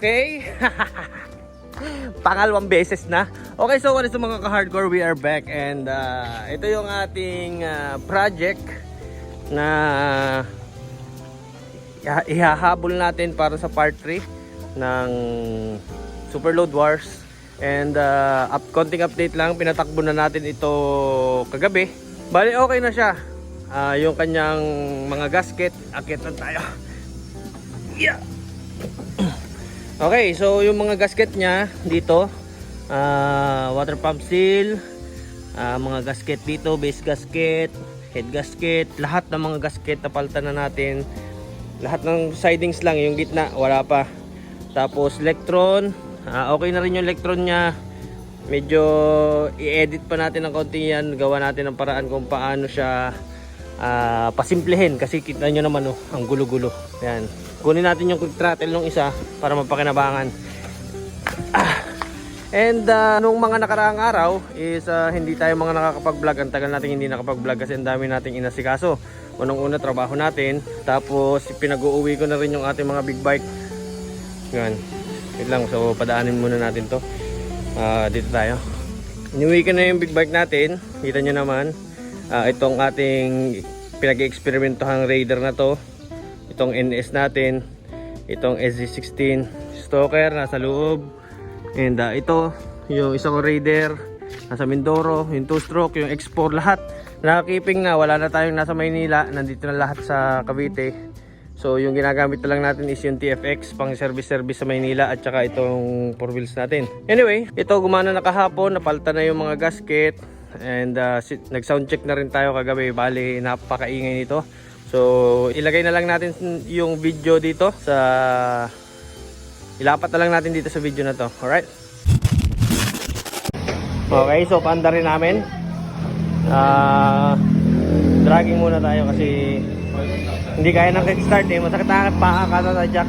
Okay. Pangalawang beses na. Okay, so what is mga ka-hardcore? We are back and uh, ito yung ating uh, project na iha- ihahabol natin para sa part 3 ng Superload Wars. And uh, up, konting update lang, pinatakbo na natin ito kagabi. Bali, okay na siya. Ah, yung kanyang mga gasket, akit tayo. Yeah. Okay, so yung mga gasket niya dito, ah, water pump seal, ah, mga gasket dito, base gasket, head gasket, lahat ng mga gasket napalitan na natin. Lahat ng sidings lang, yung gitna wala pa. Tapos electron, ah, okay na rin yung electron niya. Medyo i-edit pa natin ng konti yan, gawa natin ng paraan kung paano siya ah, pasimplehin kasi kita nyo naman oh, ang gulo-gulo. Yan. Kunin natin yung quick throttle ng isa para mapakinabangan. Ah. And uh, nung mga nakaraang araw is ah, hindi tayo mga nakakapag-vlog. Ang tagal natin hindi nakapag-vlog kasi ang dami nating inasikaso. Unang-una trabaho natin. Tapos pinag-uuwi ko na rin yung ating mga big bike. Yan. Wait lang. So padaanin muna natin to. Ah, dito tayo. Inuwi ko na yung big bike natin. Kita nyo naman. Ah, itong ating pinag-experimentohang Raider na to. Itong NS natin. Itong SG16 Stalker nasa loob. And ah, ito, yung isang Raider nasa Mindoro, yung 2-stroke, yung X4, lahat. Nakakiping na, wala na tayong nasa Maynila. Nandito na lahat sa Cavite. So yung ginagamit na lang natin is yung TFX pang service-service sa Maynila at saka itong 4 wheels natin. Anyway, ito gumana na kahapon, napalta na yung mga gasket and uh, si- nag-sound check na rin tayo kagabi. Bali, napakaingay nito. So ilagay na lang natin yung video dito sa ilapat na lang natin dito sa video na to. Alright? Okay, so paanda rin namin. Ah, dragging muna tayo kasi hindi kaya ng kickstart eh. Masakit na paa kata na jack.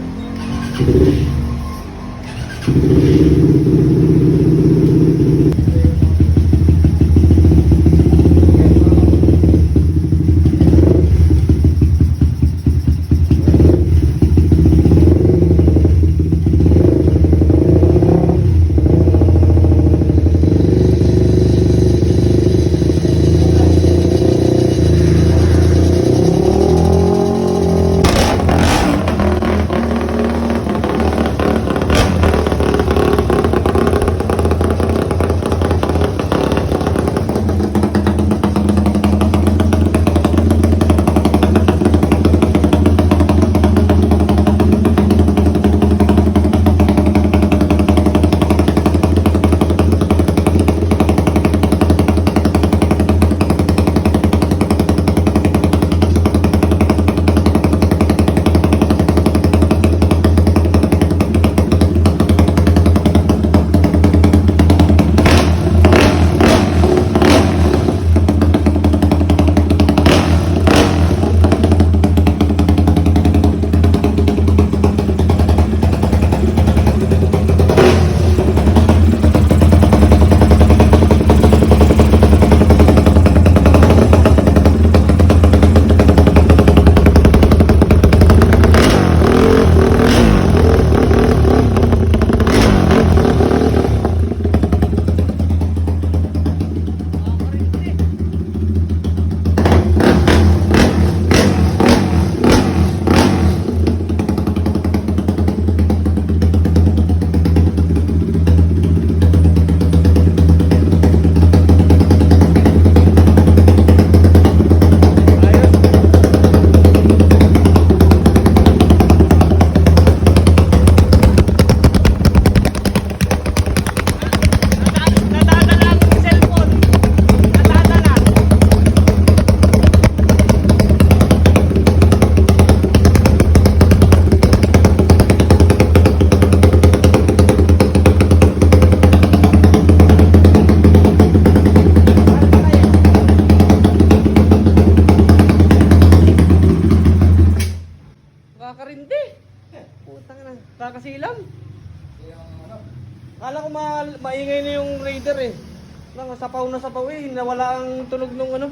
Sapaw na sapaw eh. Nawala ang tunog nung ano.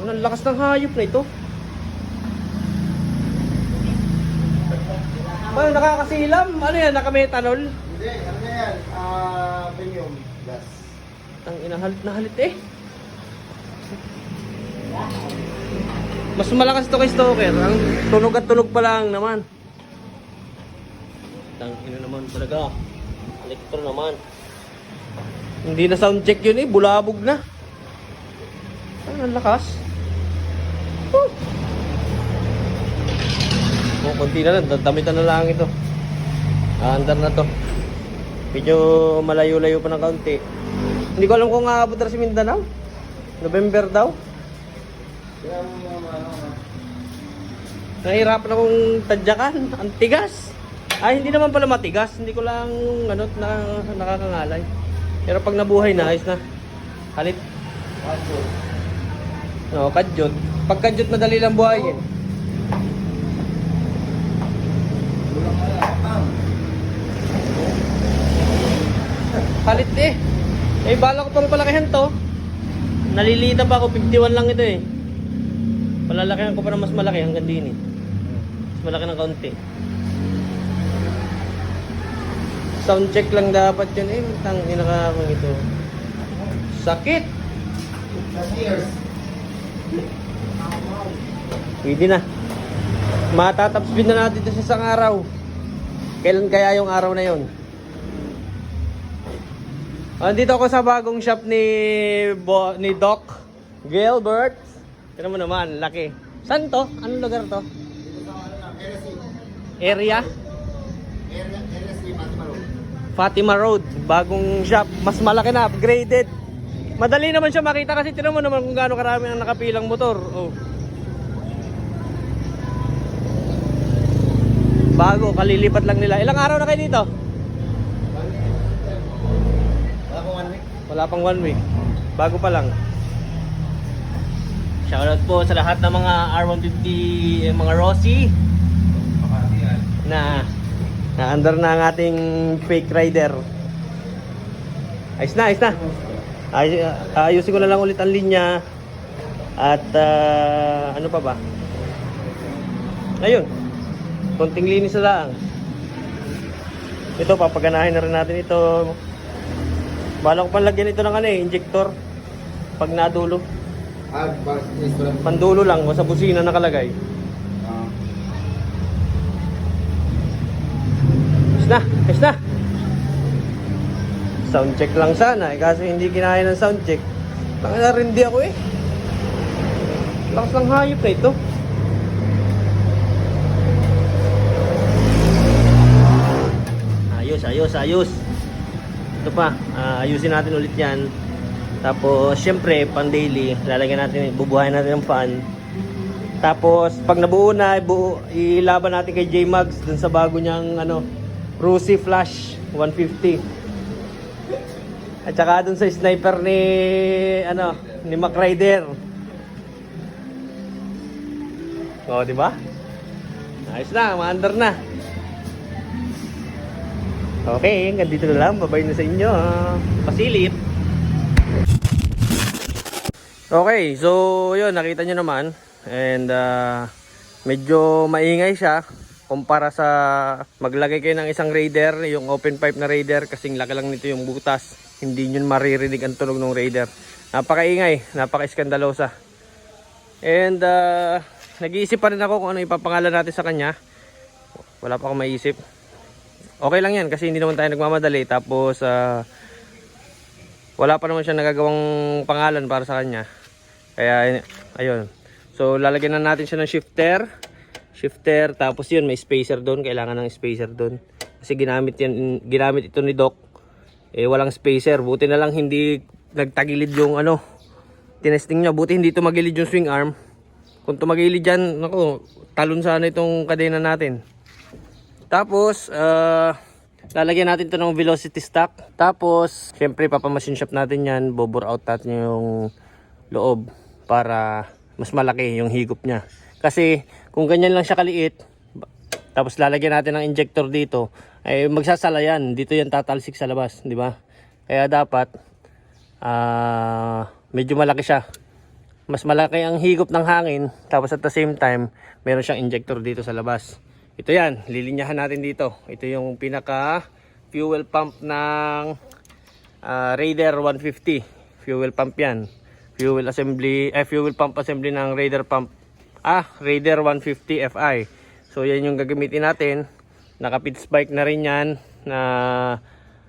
Ang lakas ng hayop na ito. Ay, nakakasilam. Ano yan? Naka-metanol? Hindi, ano na yan? Ah, premium gas. Ang inahalit na halit eh. Mas malakas to kay Stoker. Ang tunog at tunog pa lang naman. Tang ina naman talaga. Elektro naman. Hindi na sound check yun eh. Bulabog na. Ang lakas. Woo! Oh, konti na lang. Damitan na lang ito. Aandar na to. Medyo malayo-layo pa ng kaunti. Hindi ko alam kung aabot na si Mindanao. November daw. Nahihirapan akong tadyakan. Ang tigas. Ay, hindi naman pala matigas. Hindi ko lang ano, na, nakakangalay. Pero pag nabuhay na, ayos na. Halit. Paso. No, kadyot. Pag kadyot, madali lang buhayin. Halit eh. Eh, bala ko pang palakihan to. Nalilita pa ako. 51 lang ito eh. Palalakihan ko pa na mas malaki hanggang din eh. Mas malaki ng kaunti. Sound check lang dapat yun eh. Tang inakakang ito. Sakit! Pwede na. Matatap speed na natin sa isang araw. Kailan kaya yung araw na yon? Andito ako sa bagong shop ni Bo, ni Doc Gilbert. Tignan mo naman, laki. Saan to? Anong lugar to? Dito sa ano na, RSC. Area? Area, RSC, Fatima Road. Fatima Road. Bagong shop. Mas malaki na, upgraded. Madali naman siya makita kasi tinan mo naman kung gaano karami ang nakapilang motor. Oh. Bago, kalilipat lang nila. Ilang araw na kayo dito? Wala pong one week. Wala pang one week. Bago pa lang. Shoutout po sa lahat ng mga R150, eh, mga Rossi yan. na na-under na ang ating fake rider. Ayos na, ayos na. Ay, ayusin ko na lang ulit ang linya. At ah, ano pa ba? Ayun. Konting linis na lang. Ito, papaganahin na rin natin ito. Bala ko pang lagyan ito ng ano eh, injector. Pag nadulo. Ah. Pandulo lang, sa busina nakalagay. Ayos na, ayos na. Sound check lang sana eh, kasi hindi kinaya ng sound check. Baka narindi ako eh. Lakas ng hayop na ito. Ayos, ayos, ayos. Ito pa, ah, ayusin natin ulit yan. Tapos, syempre, pang daily, lalagyan natin, bubuhayin natin ng fan. Tapos, pag nabuo na, ibuo, ilaban natin kay J-Max dun sa bago niyang, ano, Rusi Flash 150. At saka dun sa sniper ni, ano, ni Mac Rider. O, di ba? Ayos na, maandar na. Okay, hanggang dito na lang. Babay na sa inyo. Pasilip. Okay, so yun, nakita nyo naman. And uh, medyo maingay siya kumpara sa maglagay kayo ng isang raider, yung open pipe na raider, kasing laki lang nito yung butas. Hindi nyo maririnig ang tunog ng raider. Napakaingay, napaka-iskandalosa. And uh, nag-iisip pa rin ako kung ano ipapangalan natin sa kanya. Wala pa akong maisip. Okay lang yan kasi hindi naman tayo nagmamadali. Tapos ah, wala pa naman siya nagagawang pangalan para sa kanya. Kaya ayun. So lalagyan na natin siya ng shifter. Shifter tapos yun may spacer doon, kailangan ng spacer doon. Kasi ginamit yan ginamit ito ni Doc. Eh walang spacer. Buti na lang hindi nagtagilid yung ano. Tinesting niya buti hindi tumagilid yung swing arm. Kung tumagilid yan, nako, talon sana itong kadena natin. Tapos, ah, lalagyan natin to ng velocity stock. Tapos, syempre, papamachine shop natin yan. Bobor out natin yung loob para mas malaki yung higop niya. Kasi, kung ganyan lang siya kaliit, tapos lalagyan natin ng injector dito, ay magsasala yan. Dito yan tatalsik sa labas, di ba? Kaya dapat, ah, medyo malaki siya. Mas malaki ang higop ng hangin, tapos at the same time, meron siyang injector dito sa labas. ito yan, lilinyahan natin dito. Ito yung pinaka fuel pump ng ah, Raider 150. Fuel pump yan. Fuel assembly, eh, fuel pump assembly ng Raider pump. Ah, Raider 150 FI. So yan yung gagamitin natin. Naka pit spike na rin yan na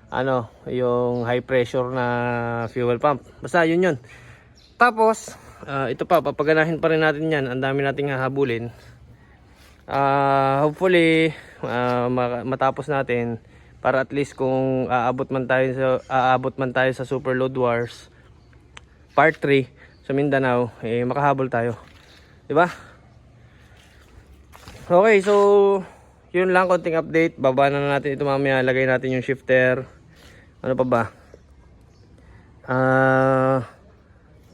ano, yung high pressure na fuel pump. Basta yun yun. Tapos, ah, ito pa, papaganahin pa rin natin yan. Ang dami nating hahabulin. Ah, hopefully ma- matapos natin para at least kung aabot man tayo sa aabot man tayo sa Super Load Wars Part 3 sa Mindanao, eh makahabol tayo. 'Di ba? Okay, so yun lang konting update. Baba na natin ito mamaya. Lagay natin yung shifter. Ano pa ba? Ah,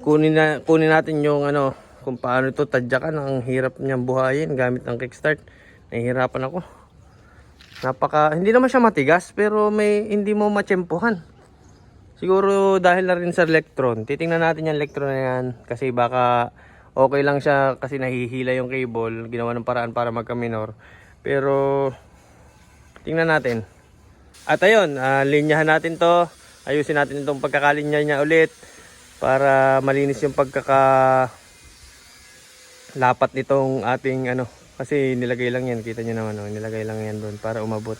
kunin na kunin natin yung ano kung paano ito tadyakan ang hirap niyang buhayin gamit ng kickstart nahihirapan ako napaka hindi naman siya matigas pero may hindi mo matsempohan siguro dahil na rin sa electron titingnan natin yung electron na yan kasi baka okay lang siya kasi nahihila yung cable ginawa ng paraan para magka minor pero tingnan natin. At ayun ah, linyahan natin to. Ayusin natin itong pagkakalinya niya ulit para malinis yung pagkaka lapat nitong ating ano. Kasi nilagay lang yan kita nyo naman oh, nilagay lang yan doon para umabot.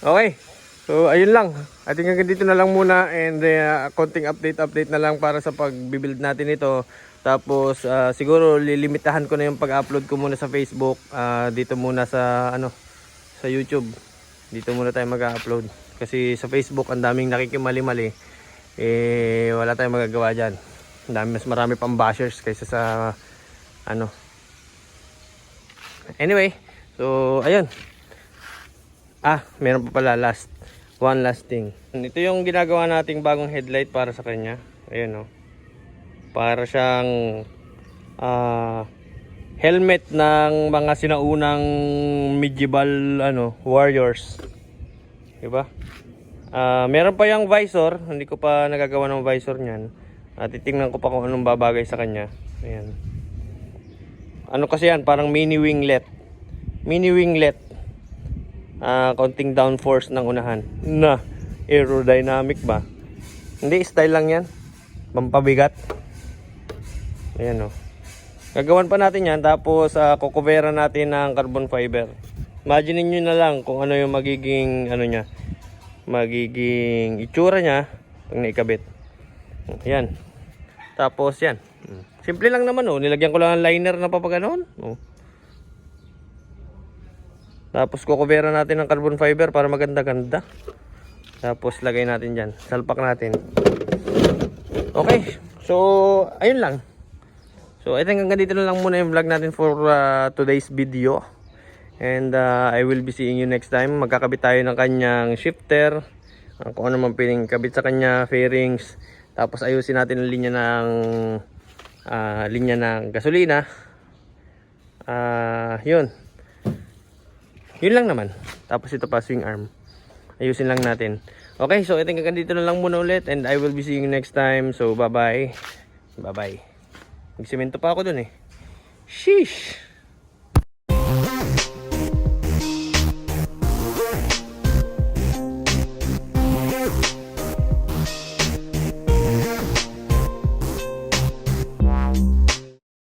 Okay so ayun lang. Ating hanggang dito na lang muna and uh, konting update update na lang para sa pagbibuild natin ito. Tapos ah, siguro lilimitahan ko na yung pag-upload ko muna sa Facebook ah, dito muna sa ano sa YouTube. Dito muna tayo mag-upload. Kasi sa Facebook ang daming nakikimali-mali. Eh wala tayong magagawa diyan ang dami mas marami pang bashers kaysa sa ano. Anyway so ayun. Ah meron pa pala last one last thing ito yung ginagawa nating bagong headlight para sa kanya ayun oh para siyang ah helmet ng mga sinaunang medieval ano warriors diba Ah, meron pa yung visor hindi ko pa nagagawa ng visor niyan at titingnan ko pa kung anong babagay sa kanya. Ayan. Ano kasi yan? Parang mini winglet. Mini winglet. Ah, konting downforce ng unahan. Na, aerodynamic ba? Hindi, style lang yan. Pampabigat. Ayan o. Gagawan pa natin yan, tapos uh, kukubera natin ng carbon fiber. Imagine nyo na lang kung ano yung magiging, ano niya, magiging itsura niya pag naikabit. Ayan. Tapos yan. Mm. Simple lang naman oh. Nilagyan ko lang ng liner na papaganoon. Oh. Tapos kukubera natin ng carbon fiber para maganda-ganda. Tapos lagay natin dyan. Salpak natin. Okay. So, ayun lang. So, I think hanggang dito na lang muna yung vlog natin for uh, today's video. And uh, I will be seeing you next time. Magkakabit tayo ng kanyang shifter. Uh, kung ano man piling kabit sa kanya, fairings. Tapos ayusin natin ang linya ng ah, linya ng gasolina. Ah, 'yun. 'Yun lang naman. Tapos ito pa swing arm. Ayusin lang natin. Okay, so I think hanggang dito na lang muna ulit and I will be seeing you next time. So bye-bye. Bye-bye. Magsemento pa ako dun eh. Sheesh.